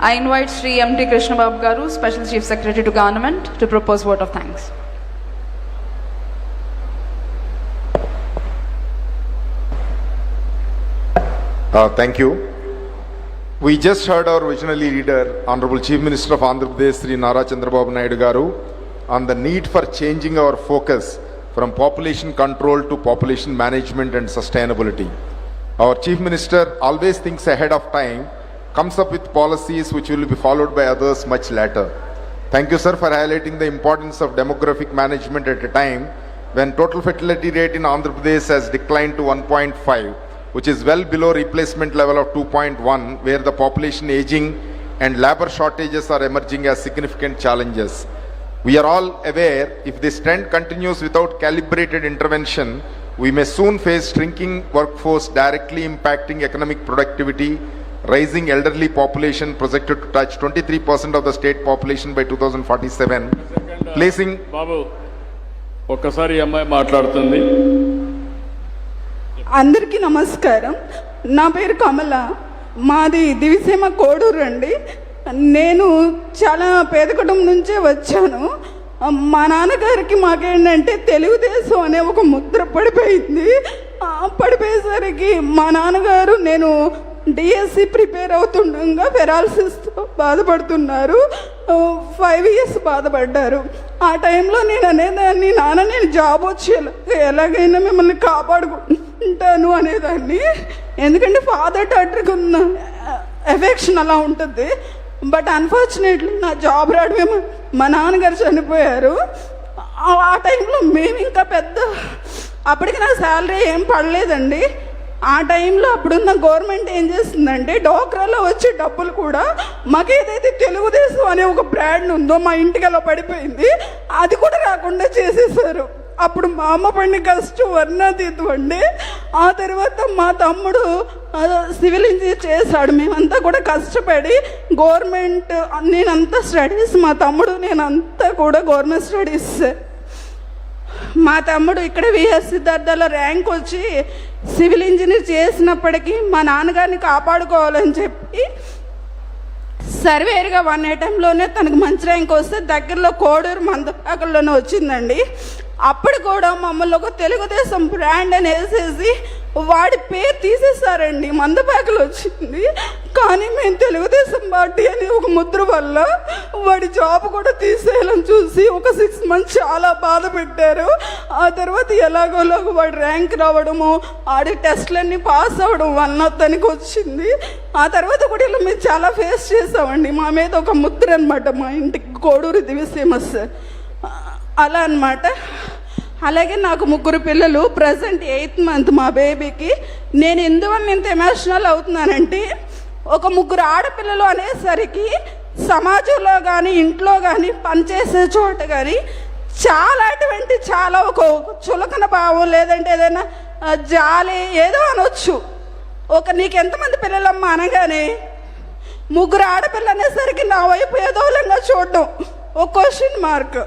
I invite Sri M.T. bab Garu, Special Chief Secretary to Government, to propose vote of thanks. Uh, thank you. We just heard our visionary leader, Honorable Chief Minister of Andhra Pradesh, Sri Nara Chandrababu Naidu Garu, on the need for changing our focus from population control to population management and sustainability. Our Chief Minister always thinks ahead of time comes up with policies which will be followed by others much later. Thank you, sir, for highlighting the importance of demographic management at a time when total fertility rate in Andhra Pradesh has declined to 1.5, which is well below replacement level of 2.1, where the population aging and labor shortages are emerging as significant challenges. We are all aware if this trend continues without calibrated intervention, we may soon face shrinking workforce directly impacting economic productivity rising elderly population rising elderly population projected to touch state population by two thousand forty seven placing... Babu, ఒక్కసారి అమ్మాయి మాట్లాడుతుంది అందరికీ నమస్కారం నా పేరు కమల మాది దివిసీమ కోడూరు అండి నేను చాలా పేద కుటుంబం నుంచే వచ్చాను మా నాన్నగారికి మాకేంటంటే తెలుగుదేశం అనే ఒక ముద్ర పడిపోయింది పడిపోయేసరికి మా నాన్నగారు నేను డిఎస్సి ప్రిపేర్ అవుతుండగా పెరాలసిస్తో బాధపడుతున్నారు ఫైవ్ ఇయర్స్ బాధపడ్డారు ఆ టైంలో నేను అనేదాన్ని నాన్న నేను జాబ్ వచ్చి ఎలాగైనా మిమ్మల్ని కాపాడుకుంటాను అనేదాన్ని ఎందుకంటే ఫాదర్ టాటర్కి ఉన్న ఎఫెక్షన్ అలా ఉంటుంది బట్ అన్ఫార్చునేట్లీ నా జాబ్ మేము మా నాన్నగారు చనిపోయారు ఆ టైంలో మేము ఇంకా పెద్ద అప్పటికి నా శాలరీ ఏం పడలేదండి ఆ టైంలో అప్పుడున్న గవర్నమెంట్ ఏం చేస్తుందంటే డోక్రాలో వచ్చే డబ్బులు కూడా మాకు ఏదైతే తెలుగుదేశం అనే ఒక బ్రాండ్ ఉందో మా అలా పడిపోయింది అది కూడా రాకుండా చేసేసారు అప్పుడు మా అమ్మ పడిన కష్టం వర్ణాతీతం అండి ఆ తర్వాత మా తమ్ముడు సివిల్ ఇంజనీర్ చేశాడు మేమంతా కూడా కష్టపడి గవర్నమెంట్ నేనంతా స్టడీస్ మా తమ్ముడు నేనంతా కూడా గవర్నమెంట్ స్టడీస్ మా తమ్ముడు ఇక్కడ విఎస్ సిద్ధార్థలో ర్యాంక్ వచ్చి సివిల్ ఇంజనీర్ చేసినప్పటికీ మా నాన్నగారిని కాపాడుకోవాలని చెప్పి సర్వేర్గా వన్ ఐటెంలోనే తనకు మంచి ర్యాంక్ వస్తే దగ్గరలో కోడూరు మందులోనే వచ్చిందండి అప్పుడు కూడా మమ్మల్ని ఒక తెలుగుదేశం బ్రాండ్ అని వేసేసి వాడి పేరు తీసేశారండి మందపాకలు వచ్చింది కానీ మేము తెలుగుదేశం పార్టీ అని ఒక ముద్ర వల్ల వాడి జాబ్ కూడా తీసేయాలని చూసి ఒక సిక్స్ మంత్స్ చాలా బాధ పెట్టారు ఆ తర్వాత ఎలాగోలో వాడి ర్యాంక్ రావడము ఆడి టెస్ట్లన్నీ పాస్ అవ్వడం వల్ల తనకి వచ్చింది ఆ తర్వాత కూడా ఇలా మేము చాలా ఫేస్ చేసామండి మా మీద ఒక ముద్ర అనమాట మా ఇంటికి కోడూరు దివ్య ఫేమస్ అలా అనమాట అలాగే నాకు ముగ్గురు పిల్లలు ప్రజెంట్ ఎయిత్ మంత్ మా బేబీకి నేను ఎందువల్ల ఇంత ఎమోషనల్ అవుతున్నానంటే ఒక ముగ్గురు ఆడపిల్లలు అనేసరికి సమాజంలో కానీ ఇంట్లో కానీ పనిచేసే చోట కానీ చాలా అటువంటి చాలా ఒక చులకన భావం లేదంటే ఏదైనా జాలి ఏదో అనొచ్చు ఒక నీకు ఎంతమంది పిల్లలమ్మా అనగానే ముగ్గురు ఆడపిల్ల అనేసరికి నా వైపు ఏదో విధంగా చూడడం ఒక క్వశ్చన్ మార్క్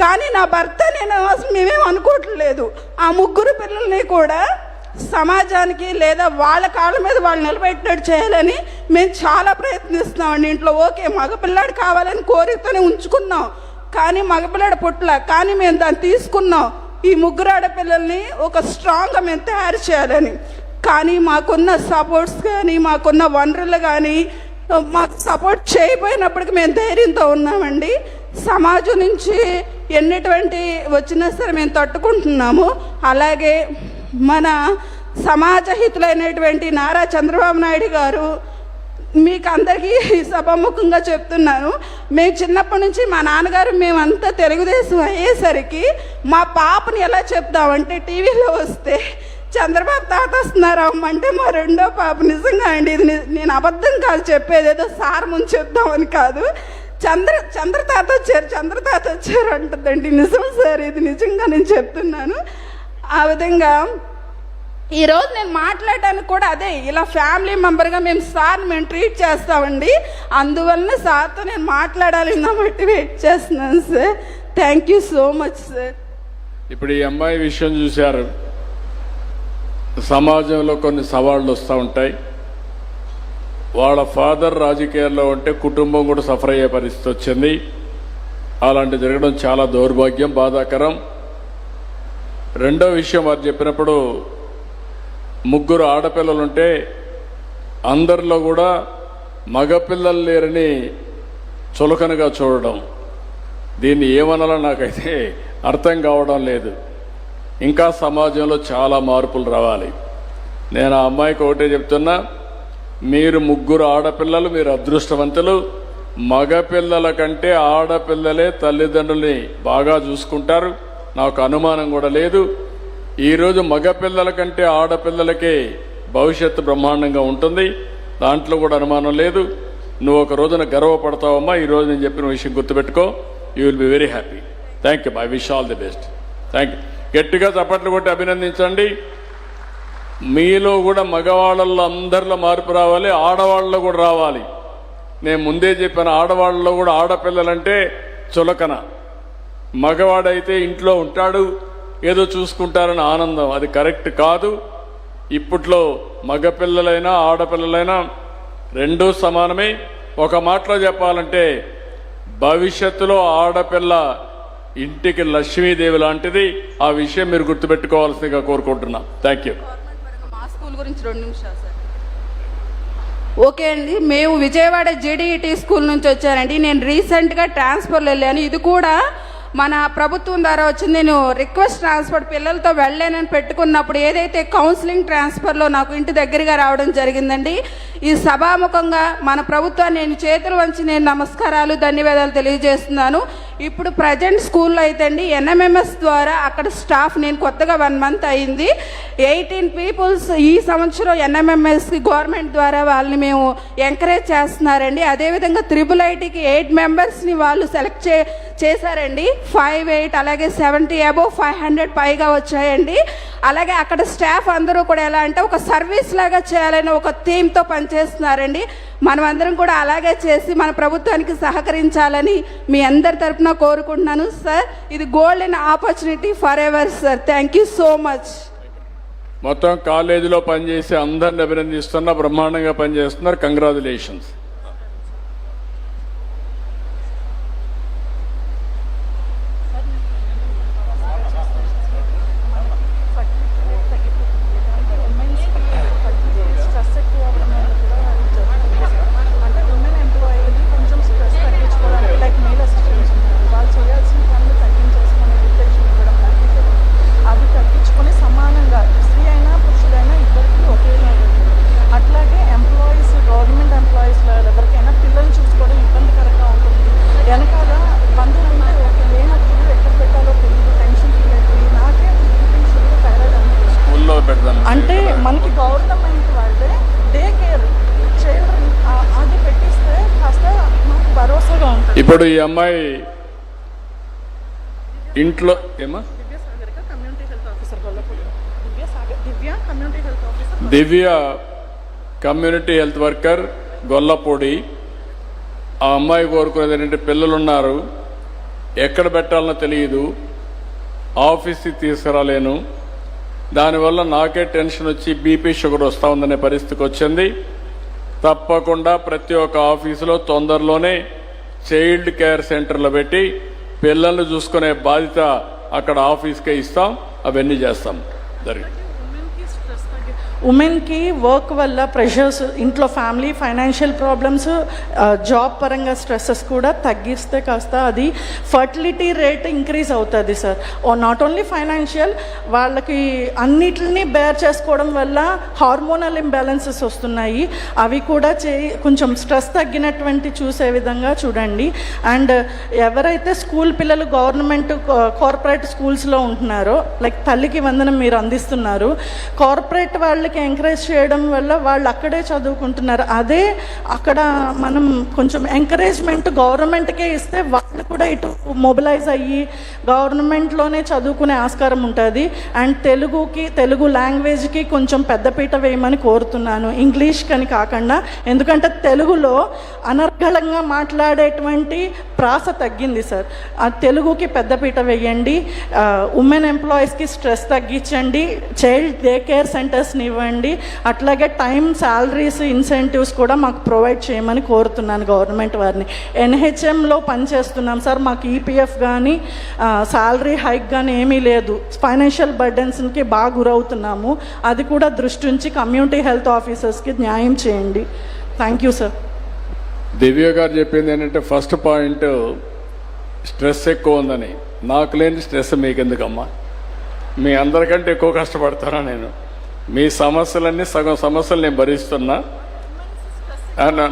కానీ నా భర్త నేను మేమేం అనుకోవట్లేదు ఆ ముగ్గురు పిల్లల్ని కూడా సమాజానికి లేదా వాళ్ళ కాళ్ళ మీద వాళ్ళు నిలబెట్టినట్టు చేయాలని మేము చాలా ప్రయత్నిస్తున్నామండి ఇంట్లో ఓకే మగపిల్లాడు కావాలని కోరికతోనే ఉంచుకున్నాం కానీ మగపిల్లాడు పుట్ల కానీ మేము దాన్ని తీసుకున్నాం ఈ ముగ్గురు ఆడపిల్లల్ని ఒక స్ట్రాంగ్గా మేము తయారు చేయాలని కానీ మాకున్న సపోర్ట్స్ కానీ మాకున్న వనరులు కానీ మాకు సపోర్ట్ చేయబోయినప్పటికీ మేము ధైర్యంతో ఉన్నామండి సమాజం నుంచి ఎన్నిటువంటి వచ్చినా సరే మేము తట్టుకుంటున్నాము అలాగే మన సమాజ హితులైనటువంటి నారా చంద్రబాబు నాయుడు గారు మీకు అందరికీ సభాముఖంగా చెప్తున్నాను మేము చిన్నప్పటి నుంచి మా నాన్నగారు మేమంతా తెలుగుదేశం అయ్యేసరికి మా పాపని ఎలా చెప్తామంటే టీవీలో వస్తే చంద్రబాబు తాత వస్తున్నారమ్మ అంటే మా రెండో పాప నిజంగా అండి ఇది నేను అబద్ధం కాదు చెప్పేది ఏదో సార్ ముందు చెప్దామని కాదు చంద్ర తాత వచ్చారు చంద్రతాత వచ్చారు అంటుందండి నిజం సార్ ఇది నిజంగా నేను చెప్తున్నాను ఆ విధంగా ఈరోజు నేను మాట్లాడడానికి కూడా అదే ఇలా ఫ్యామిలీ మెంబర్గా మేము సార్ని మేము ట్రీట్ చేస్తామండి అందువలన సార్తో నేను మాట్లాడాలి కాబట్టి వెయిట్ చేస్తున్నాను sir thank you so much sir ఇప్పుడు ఈ అమ్మాయి విషయం చూశారు సమాజంలో కొన్ని సవాళ్ళు వస్తూ ఉంటాయి వాళ్ళ ఫాదర్ రాజకీయాల్లో ఉంటే కుటుంబం కూడా సఫర్ అయ్యే పరిస్థితి వచ్చింది అలాంటి జరగడం చాలా దౌర్భాగ్యం బాధాకరం రెండో విషయం వారు చెప్పినప్పుడు ముగ్గురు ఆడపిల్లలుంటే అందరిలో కూడా మగపిల్లలు లేరని చులకనగా చూడడం దీన్ని ఏమనాలో నాకైతే అర్థం కావడం లేదు ఇంకా సమాజంలో చాలా మార్పులు రావాలి నేను ఆ అమ్మాయికి ఒకటే చెప్తున్నా మీరు ముగ్గురు ఆడపిల్లలు మీరు అదృష్టవంతులు మగపిల్లల కంటే ఆడపిల్లలే తల్లిదండ్రుల్ని బాగా చూసుకుంటారు నాకు అనుమానం కూడా లేదు ఈరోజు మగపిల్లల కంటే ఆడపిల్లలకే భవిష్యత్తు బ్రహ్మాండంగా ఉంటుంది దాంట్లో కూడా అనుమానం లేదు నువ్వు ఒక రోజున గర్వపడతావమ్మా ఈరోజు నేను చెప్పిన విషయం గుర్తుపెట్టుకో you will be very happy thank you bye wish all the best thank you గట్టిగా చప్పట్లు కొట్టి అభినందించండి మీలో కూడా మగవాళ్ళల్లో అందరిలో మార్పు రావాలి ఆడవాళ్ళలో కూడా రావాలి నేను ముందే చెప్పాను ఆడవాళ్ళలో కూడా ఆడపిల్లలంటే చులకన మగవాడైతే ఇంట్లో ఉంటాడు ఏదో చూసుకుంటారని ఆనందం అది కరెక్ట్ కాదు ఇప్పట్లో మగపిల్లలైనా ఆడపిల్లలైనా రెండూ సమానమే ఒక మాటలో చెప్పాలంటే భవిష్యత్తులో ఆడపిల్ల ఇంటికి లక్ష్మీదేవి లాంటిది ఆ విషయం మీరు గుర్తుపెట్టుకోవాల్సిందిగా కోరుకుంటున్నాం థ్యాంక్ యూ స్కూల్ గురించి రెండు నిమిషాలు సార్ ఓకే అండి మేము విజయవాడ జేడీఈటీ e స్కూల్ నుంచి వచ్చానండి నేను రీసెంట్గా ట్రాన్స్ఫర్లో వెళ్ళాను ఇది కూడా మన ప్రభుత్వం ద్వారా వచ్చింది నేను రిక్వెస్ట్ ట్రాన్స్ఫర్ పిల్లలతో వెళ్ళానని పెట్టుకున్నప్పుడు ఏదైతే కౌన్సిలింగ్ ట్రాన్స్ఫర్లో నాకు ఇంటి దగ్గరగా రావడం జరిగిందండి ఈ సభాముఖంగా మన ప్రభుత్వాన్ని నేను చేతులు వంచి నేను నమస్కారాలు ధన్యవాదాలు తెలియజేస్తున్నాను ఇప్పుడు ప్రజెంట్ స్కూల్లో అయితే అండి ఎన్ఎంఎంఎస్ ద్వారా అక్కడ స్టాఫ్ నేను కొత్తగా వన్ మంత్ అయింది ఎయిటీన్ పీపుల్స్ ఈ సంవత్సరం ఎన్ఎంఎంఎస్కి గవర్నమెంట్ ద్వారా వాళ్ళని మేము ఎంకరేజ్ చేస్తున్నారండి అదేవిధంగా త్రిబుల్ ఐటీకి ఎయిట్ మెంబర్స్ని వాళ్ళు సెలెక్ట్ చే చేశారండి ఫైవ్ ఎయిట్ అలాగే సెవెంటీ అబోవ్ ఫైవ్ హండ్రెడ్ పైగా వచ్చాయండి అలాగే అక్కడ స్టాఫ్ అందరూ కూడా ఎలా అంటే ఒక సర్వీస్ లాగా చేయాలని ఒక థీమ్తో పని చేస్తున్నారండి మనమందరం కూడా అలాగే చేసి మన ప్రభుత్వానికి సహకరించాలని మీ అందరి తరఫున కోరుకుంటున్నాను సార్ ఇది golden opportunity for ever sir thank you so much మొత్తం కాలేజీలో పనిచేసే అందరిని అభినందిస్తున్నా బ్రహ్మాండంగా పనిచేస్తున్నారు కంగ్రాచులేషన్స్ ఈ అమ్మాయి ఇంట్లో ఏమా Divya community health worker Gollapudi ఆ అమ్మాయి కోరుకునేది ఏంటంటే పిల్లలున్నారు ఎక్కడ పెట్టాలనో తెలియదు ఆఫీస్కి తీసుకురాలేను దానివల్ల నాకే టెన్షన్ వచ్చి బీపీ షుగర్ వస్తూ ఉందనే పరిస్థితికి వచ్చింది తప్పకుండా ప్రతి ఒక్క ఆఫీసులో తొందరలోనే చైల్డ్ కేర్ సెంటర్లు పెట్టి పిల్లల్ని చూసుకునే బాధ్యత అక్కడ ఆఫీస్కే ఇస్తాం అవన్నీ చేస్తాం జరిగింది ఉమెన్కి వర్క్ వల్ల ప్రెషర్స్ ఇంట్లో ఫ్యామిలీ ఫైనాన్షియల్ ప్రాబ్లమ్స్ జాబ్ పరంగా స్ట్రెస్సెస్ కూడా తగ్గిస్తే కాస్త అది ఫర్టిలిటీ రేట్ ఇంక్రీజ్ అవుతుంది సార్ నాట్ ఓన్లీ ఫైనాన్షియల్ వాళ్ళకి అన్నిటిని బేర్ చేసుకోవడం వల్ల హార్మోనల్ ఇంబ్యాలెన్సెస్ వస్తున్నాయి అవి కూడా చే కొంచెం స్ట్రెస్ తగ్గినటువంటి చూసే విధంగా చూడండి అండ్ ఎవరైతే స్కూల్ పిల్లలు గవర్నమెంట్ కార్పొరేట్ స్కూల్స్లో ఉంటున్నారో లైక్ తల్లికి వందనం మీరు అందిస్తున్నారు కార్పొరేట్ వాళ్ళు పిల్లలకి ఎంకరేజ్ చేయడం వల్ల వాళ్ళు అక్కడే చదువుకుంటున్నారు అదే అక్కడ మనం కొంచెం ఎంకరేజ్మెంట్ గవర్నమెంట్కే ఇస్తే వాళ్ళు కూడా ఇటు మొబిలైజ్ అయ్యి గవర్నమెంట్లోనే చదువుకునే ఆస్కారం ఉంటుంది అండ్ తెలుగుకి తెలుగు లాంగ్వేజ్కి కొంచెం పెద్దపీట వేయమని కోరుతున్నాను ఇంగ్లీష్ కని కాకుండా ఎందుకంటే తెలుగులో అనర్గళంగా మాట్లాడేటువంటి ప్రాస తగ్గింది సార్ ఆ తెలుగుకి పెద్దపీట వేయండి ఉమెన్ ఎంప్లాయీస్కి స్ట్రెస్ తగ్గించండి చైల్డ్ డే కేర్ సెంటర్స్ని ఇవ్వండి అట్లాగే టైం శాలరీస్ ఇన్సెంటివ్స్ కూడా మాకు ప్రొవైడ్ చేయమని కోరుతున్నాను గవర్నమెంట్ వారిని ఎన్హెచ్ఎంలో పనిచేస్తున్నాం సార్ మాకు ఈపీఎఫ్ కానీ శాలరీ హైక్ కానీ ఏమీ లేదు ఫైనాన్షియల్ బర్డెన్స్కి బాగా గురవుతున్నాము అది కూడా దృష్టి ఉంచి కమ్యూనిటీ హెల్త్ ఆఫీసర్స్కి న్యాయం చేయండి థ్యాంక్ యూ సార్ దివ్య గారు చెప్పింది ఏంటంటే ఫస్ట్ పాయింట్ స్ట్రెస్ ఎక్కువ ఉందని నాకు లేని స్ట్రెస్ మీకెందుకమ్మా మీ అందరికంటే ఎక్కువ కష్టపడతారా నేను మీ సమస్యలన్నీ సగం సమస్యలు నేను భరిస్తున్నా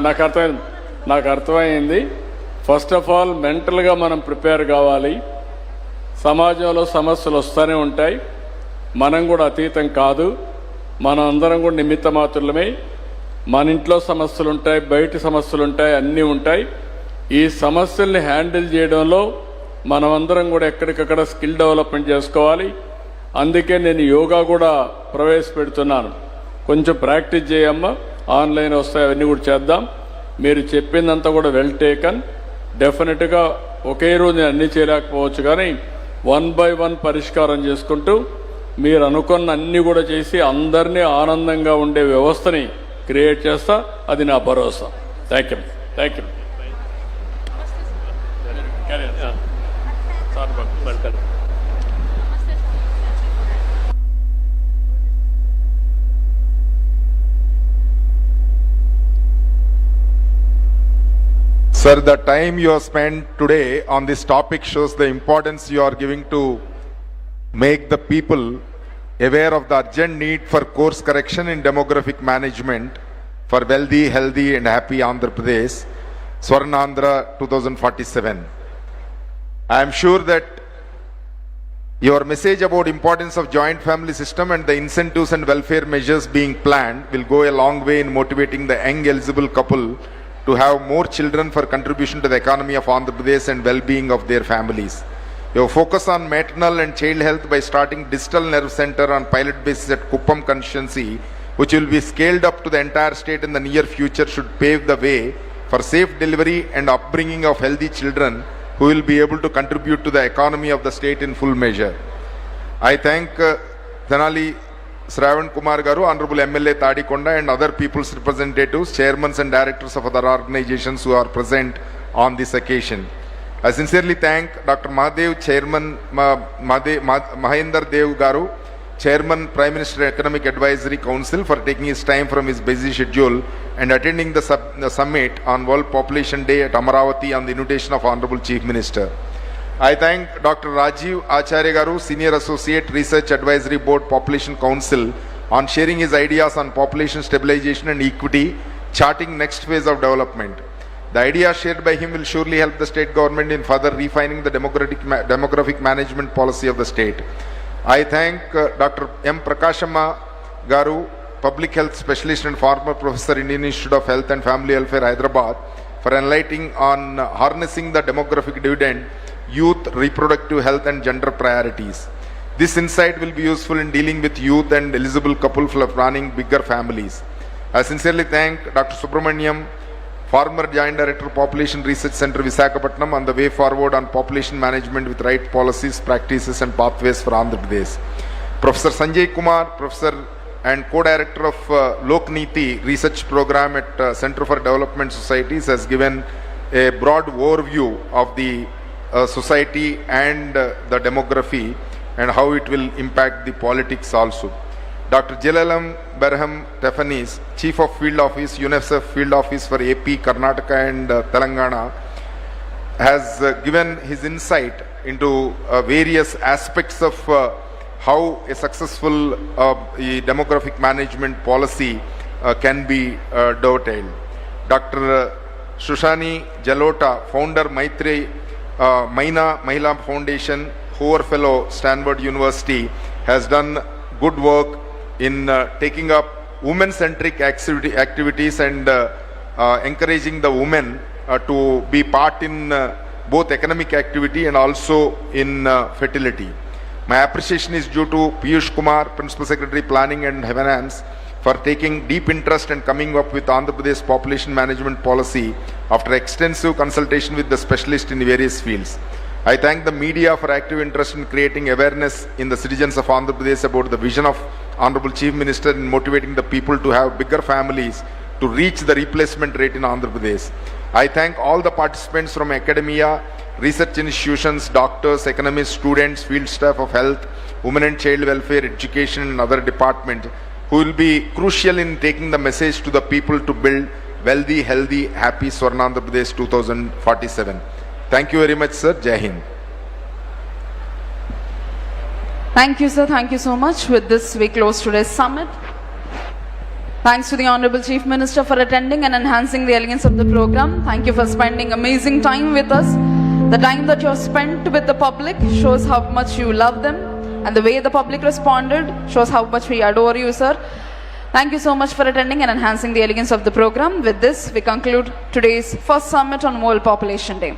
నాకు అర్థమైంది నాకు అర్థమైంది ఫస్ట్ ఆఫ్ ఆల్ మెంటల్గా మనం ప్రిపేర్ కావాలి సమాజంలో సమస్యలు వస్తూనే ఉంటాయి మనం కూడా అతీతం కాదు మనం అందరం కూడా నిమిత్త మాత్రులమే మన ఇంట్లో సమస్యలు ఉంటాయి బయట సమస్యలు ఉంటాయి అన్నీ ఉంటాయి ఈ సమస్యల్ని హ్యాండిల్ చేయడంలో మనమందరం కూడా ఎక్కడికక్కడ స్కిల్ డెవలప్మెంట్ చేసుకోవాలి అందుకే నేను యోగా కూడా ప్రవేశపెడుతున్నాను కొంచెం ప్రాక్టీస్ చేయమ్మా ఆన్లైన్ వస్తాయి అవన్నీ కూడా చేద్దాం మీరు చెప్పిందంతా కూడా వెల్ టేకన్ డెఫినెట్గా ఒకే రోజు నేను అన్నీ చేయలేకపోవచ్చు కానీ వన్ బై వన్ పరిష్కారం చేసుకుంటూ మీరు అనుకున్న అన్నీ కూడా చేసి అందరినీ ఆనందంగా ఉండే వ్యవస్థని క్రియేట్ చేస్తా అది నా భరోసా thank you thank you Sir, the time you have spent today on this topic shows the importance you are giving to make the people aware of the urgent need for course correction in demographic management for wealthy, healthy and happy Andhra Pradesh, Swarnandhra 2047. I am sure that your message about importance of joint family system and the incentives and welfare measures being planned will go a long way in motivating the young eligible couple to have more children for contribution to the economy of Andhra Pradesh and well-being of their families. Your focus on maternal and child health by starting digital nerve center on pilot basis at Kuppam constituency, which will be scaled up to the entire state in the near future, should pave the way for safe delivery and upbringing of healthy children who will be able to contribute to the economy of the state in full measure. I thank uh, Shravan Kumar Garu, Honorable MLA Tadikonda and other people's representatives, chairmans and directors of other organizations who are present on this occasion. I sincerely thank Dr. Mahadev, Chairman Mahendra Dev Garu, Chairman Prime Minister Economic Advisory Council, for taking his time from his busy schedule and attending the summit on World Population Day at Amaravati on the invitation of Honorable Chief Minister. I thank Dr. Rajiv Acharya Garu, Senior Associate Research Advisory Board Population Council on sharing his ideas on population stabilization and equity, charting next phase of development. The ideas shared by him will surely help the state government in further refining the demographic, ma demographic management policy of the state. I thank uh, Dr. M. Prakashama Garu, Public Health Specialist and former Professor, Indian Institute of Health and Family Welfare, Hyderabad, for enlightening on uh, harnessing the demographic dividend youth reproductive health and gender priorities. This insight will be useful in dealing with youth and eligible couples for planning bigger families. I sincerely thank Dr. Subramaniam, former Joint Director Population Research Center Visakhapatnam on the way forward on population management with right policies, practices and pathways for Andhra Pradesh. Professor Sanjay Kumar, Professor and co-director of uh, Lokniti research program at uh, Center for Development Societies has given a broad overview of the uh, society and uh, the demography and how it will impact the politics also. Dr. Jalalam Barham Tefanis, Chief of Field Office, UNICEF Field Office for AP, Karnataka and uh, Telangana, has uh, given his insight into uh, various aspects of uh, how a successful demographic management policy can be dovetailed. Dr. Shushani Jalota, founder Maitreya uh, Maina Mahila Foundation, Hoover Fellow, Stanford University, has done good work in uh, taking up women-centric activity, activities and uh, uh, encouraging the women uh, to be part in both economic activity and also in fertility. My appreciation is due to Piyush Kumar, Principal Secretary Planning and Finance, for taking deep interest and coming up with Andhra Pradesh population management policy after extensive consultation with the specialists in various fields. I thank the media for active interest in creating awareness in the citizens of Andhra Pradesh about the vision of Honorable Chief Minister in motivating the people to have bigger families to reach the replacement rate in Andhra Pradesh. I thank all the participants from academia, research institutions, doctors, economists, students, field staff of health, women and child welfare, education and other departments who will be crucial in taking the message to the people to build wealthy, healthy, happy Swarnandhra Pradesh 2047. Thank you very much, sir. Jai Thank you, sir. Thank you so much. With this, we close today's summit. Thanks to the Honorable Chief Minister for attending and enhancing the elegance of the program. Thank you for spending amazing time with us. The time that you have spent with the public shows how much you love them and the way the public responded shows how much we adore you, sir. Thank you so much for attending and enhancing the elegance of the program. With this, we conclude today's first summit on World Population Day.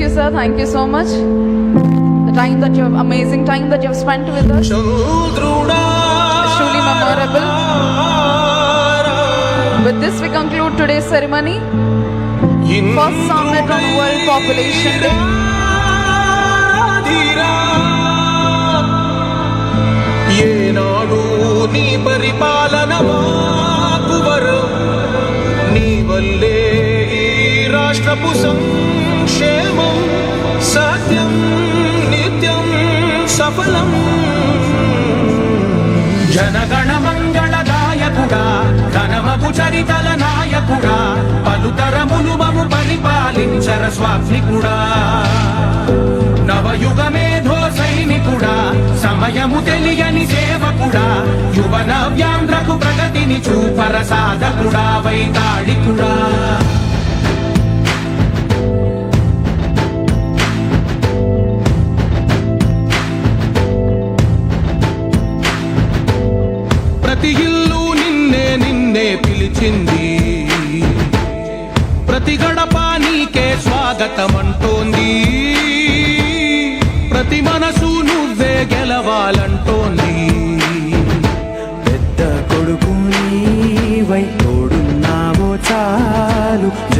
Thank you sir thank you so much the time that you amazing time that you spent with us truly memorable with this we conclude today's ceremony first summit on world population day ఏనాడు నీ పరిపాలన మాకు వరం నీ వల్లే రాష్ట్రపు సంక్షేమం సత్యం నిత్యం సఫలం జనగణ మంగళదాయకుడా ధనమపు చరితల నాయకుగా పలుతరములు మము పరిపాలించర స్వామి కూడా మేధో సైనికుడా సమయము తెలియని సేవకుడా యువన వ్యాంధ్రకు ప్రగతిని చూపర సాధకుడా వైతాళికుడా నిన్నే పిలిచింది ప్రతి గడప నీకే అంటోంది ప్రతి మనసు నువ్వే గెలవాలంటోంది పెద్ద కొడుకు నీవై తోడున్నావో చాలు